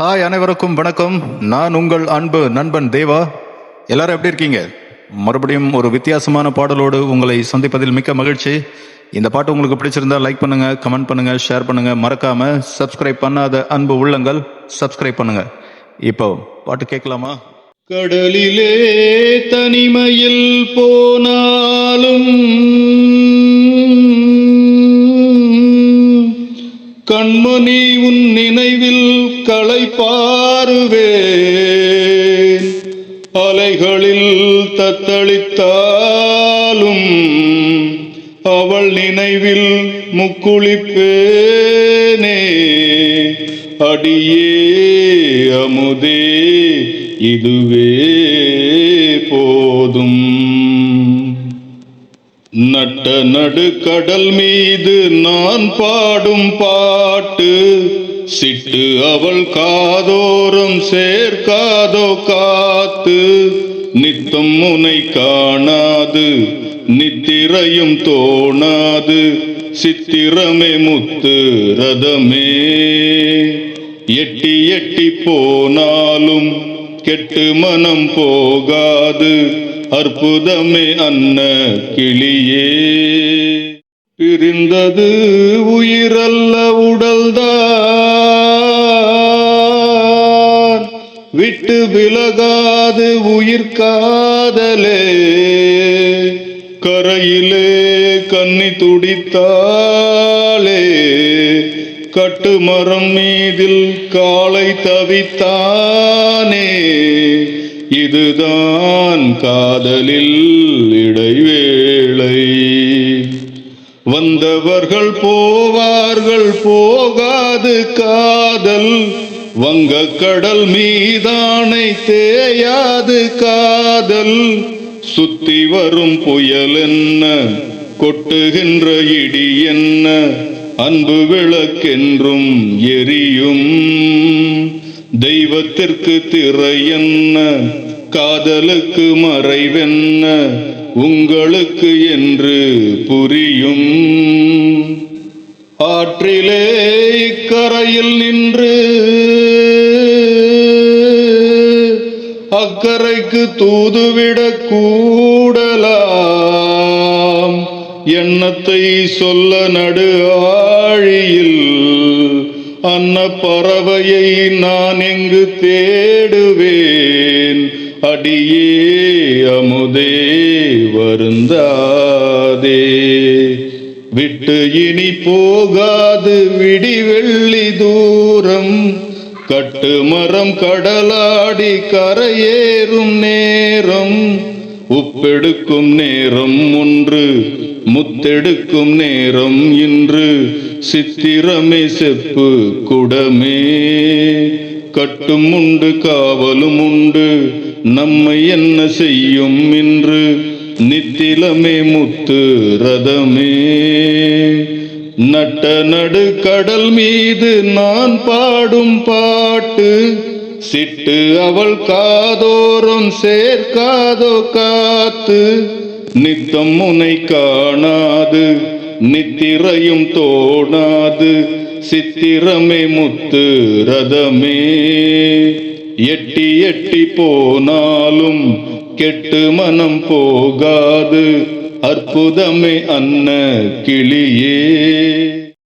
Hi அனைவருக்கும் வணக்கம். நான் உங்கள் அன்பு நண்பன் தேவா. எல்லாரும் எப்படி இருக்கீங்க? மறுபடியும் ஒரு வித்தியாசமான பாடலோடு உங்களை சந்திப்பதில் மிக்க மகிழ்ச்சி. இந்த பாட்டு உங்களுக்கு பிடிச்சிருந்தா லைக் பண்ணுங்க கமெண்ட் பண்ணுங்க ஷேர் பண்ணுங்க. மறக்காம சப்ஸ்கிரைப் பண்ணாத அன்பு உள்ளங்கள் சப்ஸ்கிரைப் பண்ணுங்க. இப்போ பாட்டு கேட்கலாமா? கடலிலே தனிமையில் போனாலும் கண்மணி உன் நினைவில் களைப்பாருவேன் அலைகளில் தத்தளித்தாலும் அவள் நினைவில் முக்குளிப்பேனே. அடியே அமுதே இதுவே போதும். நட்ட நடு கடல் மீது நான் பாடும் பாட்டு சிட்டு அவள் காதோரம் சேர்க்காதோ காத்து. நித்தம் முனை காணாது நித்திரையும் தோணாது சித்திரமே முத்து ரதமே. எட்டி எட்டி போனாலும் கெட்டு மனம் போகாது. அற்புதமே அன்ன கிளியே. பிரிந்தது உயிரல்ல உடல்தான். விட்டு விலகாது உயிர் காதலே. கரையிலே கன்னி துடித்தாளே கட்டுமரம் மீதில் காலை தவித்தானே. இதுதான் காதலில் இடைவேளை. வந்தவர்கள் போவார்கள் போகாது காதல். வங்க கடல் மீதானை தேயாது காதல். சுத்தி வரும் புயல் என்ன கொட்டுகின்ற இடி என்ன அன்பு விளக்கென்றும் எரியும். தெய்வத்திற்கு திரையென்ன என்ன காதலுக்கு மறைவென்ன உங்களுக்கு என்று புரியும். ஆற்றிலே இக்கரையில் நின்று அக்கரைக்கு தூதுவிடக் கூடலாம். எண்ணத்தை சொல்ல நடு ஆழியில் அன்ன பறவையை நான் எங்கு தேடுவேன்? அடியே அமுதே வருந்தாதே. விட்டு இனி போகாது விடிவெள்ளி தூரம். கட்டு மரம் கடலாடி கரையேறும் நேரம். உப்பெடுக்கும் நேரம் ஒன்று முத்தெடுக்கும் நேரம் இன்று. சித்திரமே செப்பு குடமே. கட்டும் உண்டு காவலும் உண்டு. நம்மை என்ன செய்யும் இன்று? நித்திலமே முத்து ரதமே. நட்ட நடு கடல் மீது நான் பாடும் பாட்டு. சிட்டு அவள் காதோறும் சேர்க்காதோ காத்து. நித்தம் முனை காணாது நித்திரையும் தோணாது சித்திரமே முத்து ரதமே. எட்டி எட்டி போனாலும் கெட்டு மனம் போகாது அற்புதமே அன்ன கிளியே.